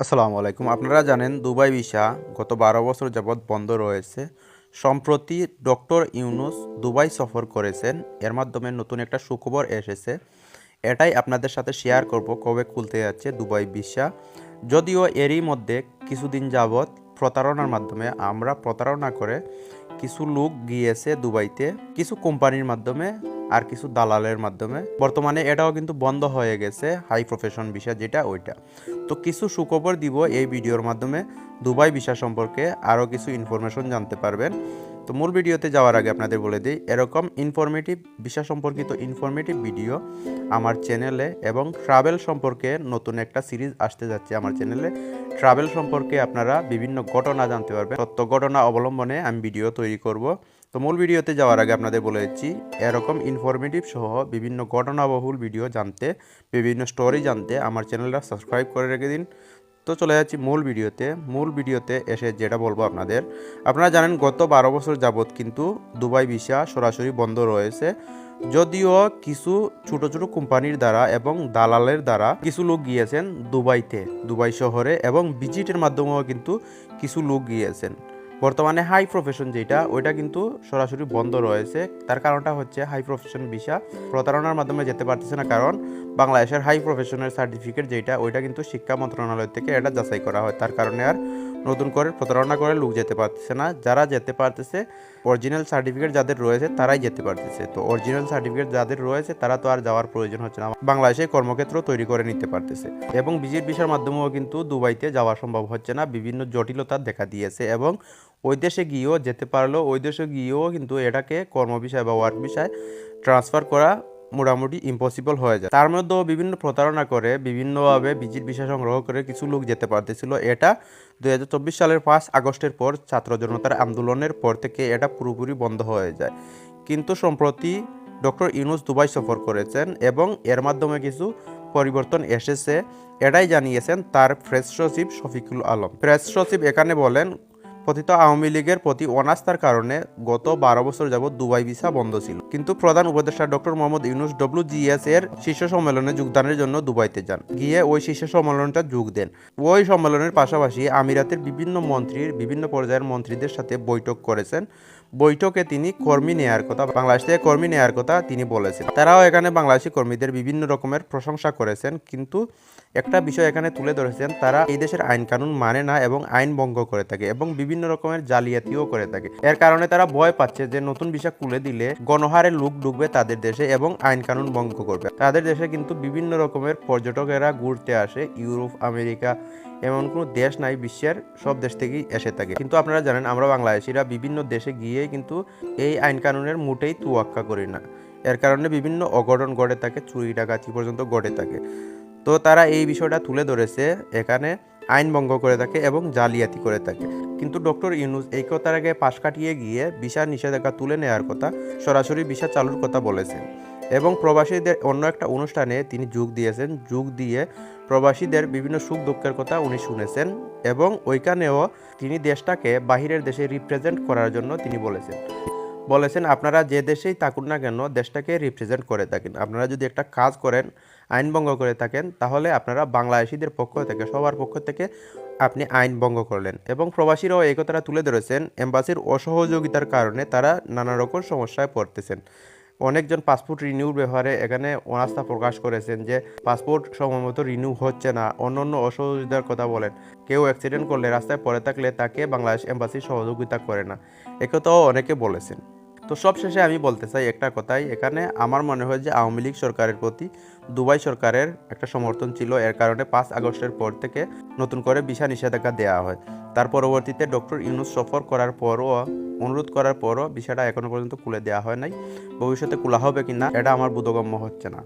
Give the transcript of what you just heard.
আসসালামু আলাইকুম। আপনারা জানেন দুবাই ভিসা গত বারো বছর যাবৎ বন্ধ রয়েছে। সম্প্রতি ডক্টর ইউনুস দুবাই সফর করেছেন। এর মাধ্যমে নতুন একটা সুখবর এসেছে। এটাই আপনাদের সাথে শেয়ার করব কবে খুলতে যাচ্ছে দুবাই ভিসা। যদিও এরই মধ্যে কিছুদিন যাবৎ প্রতারণার মাধ্যমে, আমরা প্রতারণা করে কিছু লোক গিয়েছে দুবাইতে, কিছু কোম্পানির মাধ্যমে আর কিছু দালালের মাধ্যমে। বর্তমানে এটাও কিন্তু বন্ধ হয়ে গেছে, হাই প্রফেশন ভিসা যেটা ওইটা। তো কিছু সুখবর দিব এই ভিডিওর মাধ্যমে। দুবাই ভিসা সম্পর্কে আরও কিছু ইনফরমেশন জানতে পারবেন। তো মূল ভিডিওতে যাওয়ার আগে আপনাদের বলে দিই, এরকম ইনফরমেটিভ ভিসা সম্পর্কিত ইনফরমেটিভ ভিডিও আমার চ্যানেলে এবং ট্রাভেল সম্পর্কে নতুন একটা সিরিজ আসতে যাচ্ছে আমার চ্যানেলে ট্রাভেল সম্পর্কে আপনারা বিভিন্ন ঘটনা জানতে পারবেন। সত্য ঘটনা অবলম্বনে আমি ভিডিও তৈরি করব। তো মূল ভিডিওতে যাওয়ার আগে আপনাদের বলে দিচ্ছি, এরকম ইনফরমেটিভ সহ বিভিন্ন ঘটনাবহুল ভিডিও জানতে, বিভিন্ন স্টোরি জানতে আমার চ্যানেলটা সাবস্ক্রাইব করে রেখে দিন। তো চলে যাচ্ছি মূল ভিডিওতে। মূল ভিডিওতে এসে যেটা বলব আপনাদের, আপনারা জানেন গত বারো বছর যাবৎ কিন্তু দুবাই ভিসা সরাসরি বন্ধ রয়েছে। যদিও কিছু ছোট ছোট কোম্পানির দ্বারা এবং দালালের দ্বারা কিছু লোক গিয়েছেন দুবাইতে, দুবাই শহরে এবং ভিজিটের মাধ্যমেও কিন্তু কিছু লোক গিয়েছেন। বর্তমানে হাই প্রফেশন যেটা, ওইটা কিন্তু সরাসরি বন্ধ রয়েছে। তার কারণটা হচ্ছে হাই প্রফেশন ভিসা প্রতারণার মাধ্যমে যেতে পারতেছে না, কারণ বাংলাদেশের হাই প্রফেশনের সার্টিফিকেট যেটা, ওইটা কিন্তু শিক্ষা মন্ত্রণালয় থেকে এটা যাচাই করা হয়। তার কারণে আর নতুন করে প্রতারণা করে লোক যেতে পারতেছে না। যারা যেতে পারতেছে অরিজিনাল সার্টিফিকেট যাদের রয়েছে, তারাই যেতে পারতেছে। তো অরিজিনাল সার্টিফিকেট যাদের রয়েছে, তারা তো আর যাওয়ার প্রয়োজন হচ্ছে না। বাংলাদেশে কর্মক্ষেত্র তৈরি করে নিতে পারতেছে। এবং ভিজিট ভিসার মাধ্যমেও কিন্তু দুবাইতে যাওয়া সম্ভব হচ্ছে না। বিভিন্ন জটিলতা দেখা দিয়েছে এবং ওই দেশে গিয়েও যেতে পারলেও, ওই দেশে গিয়েও কিন্তু এটাকে কর্ম বিষয় বা ওয়ার্ক বিষয় ট্রান্সফার করা মোটামুটি ইম্পসিবল হয়ে যায়। তার মধ্যেও বিভিন্ন প্রতারণা করে, বিভিন্নভাবে ভিজিট বিষয় সংগ্রহ করে কিছু লোক যেতে পারতেছিল। এটা দুই হাজার চব্বিশ সালের পাঁচ আগস্টের পর ছাত্র জনতার আন্দোলনের পর থেকে এটা পুরোপুরি বন্ধ হয়ে যায়। কিন্তু সম্প্রতি ডক্টর ইউনুস দুবাই সফর করেছেন এবং এর মাধ্যমে কিছু পরিবর্তন এসেছে। এটাই জানিয়েছেন তার প্রেস সচিব শফিকুল আলম। প্রেস সচিব এখানে বলেন কথিত আওয়ামী লীগের প্রতি অনাস্থার কারণে গত বারো বছর যাবৎ দুবাই ভিসা বন্ধ ছিল। কিন্তু প্রধান উপদেষ্টা ডক্টর মোহাম্মদ ইউনুস ডব্লিউজিএস এর শীর্ষ সম্মেলনে যোগদানের জন্য দুবাইতে যান। গিয়ে ওই শীর্ষ সম্মেলনটা যোগ দেন। ওই সম্মেলনের পাশাপাশি আমিরাতের বিভিন্ন মন্ত্রীর বিভিন্ন পর্যায়ের মন্ত্রীদের সাথে বৈঠক করেছেন বৈঠকে তিনি কর্মী নেয়ার কথা, বাংলাদেশ থেকে কর্মী নেয়ার কথা তিনি বলেছেন। তারাও এখানে বাংলাদেশি কর্মীদের বিভিন্ন রকমের প্রশংসা করেছেন, কিন্তু একটা বিষয় এখানে তুলে ধরেছেন, তারা এই দেশের আইন কানুন মানে না এবং আইন ভঙ্গ করে থাকে এবং বিভিন্ন রকমের জালিয়াতিও করে থাকে। এর কারণে তারা ভয় পাচ্ছে যে নতুন ভিসা খুলে দিলে গণহারে লোক ঢুকবে তাদের দেশে এবং আইন কানুন ভঙ্গ করবে। তাদের দেশে কিন্তু বিভিন্ন রকমের পর্যটকেরা ঘুরতে আসে, ইউরোপ, আমেরিকা এমন কোনো দেশ নাই বিশ্বের, সব দেশ থেকেই এসে থাকে। কিন্তু আপনারা জানেন, আমরা বাংলাদেশিরা বিভিন্ন দেশে গিয়ে কিন্তু এই আইন কানুনের মোটেই তুয়াক্কা করি না। এর কারণে বিভিন্ন অঘটন ঘটে থাকে, চুরি ডাকাতি পর্যন্ত ঘটে থাকে। তো তারা এই বিষয়টা তুলে ধরেছে, এখানে আইন ভঙ্গ করে থাকে এবং জালিয়াতি করে থাকে। কিন্তু ডক্টর ইউনুস এই কথার আগে পাশ কাটিয়ে গিয়ে ভিসা নিষেধাজ্ঞা তুলে নেওয়ার কথা সরাসরি ভিসা চালুর কথা বলেছেন। এবং প্রবাসীদের অন্য একটা অনুষ্ঠানে তিনি যোগ দিয়েছেন। যোগ দিয়ে প্রবাসীদের বিভিন্ন সুখ দুঃখের কথা উনি শুনেছেন এবং ওইখানেও তিনি দেশটাকে বাহিরের দেশে রিপ্রেজেন্ট করার জন্য তিনি বলেছেন। বলেছেন, আপনারা যে দেশেই থাকুন না কেন, দেশটাকে রিপ্রেজেন্ট করে থাকেন। আপনারা যদি একটা কাজ করেন, আইন ভঙ্গ করে থাকেন, তাহলে আপনারা বাংলাদেশিদের পক্ষ থেকে, সবার পক্ষ থেকে আপনি আইন ভঙ্গ করলেন। এবং প্রবাসীরাও এই কথাটা তুলে ধরেছেন। এম্বাসির অসহযোগিতার কারণে তারা নানা রকম সমস্যায় পড়তেছেন। অনেকজন পাসপোর্ট রিনিউর ব্যাপারে এখানে অনাস্থা প্রকাশ করেছেন যে পাসপোর্ট সময়মতো রিনিউ হচ্ছে না। অন্য অন্য অসহযোগিতার কথা বলেন, কেউ অ্যাক্সিডেন্ট করলে রাস্তায় পড়ে থাকলে তাকে বাংলাদেশ এম্বাসি সহযোগিতা করে না। একথাও অনেকে বলেছেন। তো সব শেষে আমি বলতে চাই একটা কথাই, এখানে আমার মনে হয় যে আওয়ামী লীগ সরকারের প্রতি দুবাই সরকারের একটা সমর্থন ছিল। এর কারণে পাঁচ আগস্টের পর থেকে নতুন করে ভিসা নিষেধাজ্ঞা দেওয়া হয়। তার পরবর্তীতে ডক্টর ইউনুস সফর করার পরও, অনুরোধ করার পরও বিষয়টা এখনও পর্যন্ত খুলে দেওয়া হয় নাই। ভবিষ্যতে খোলা হবে কিনা, এটা আমার বোধগম্য হচ্ছে না।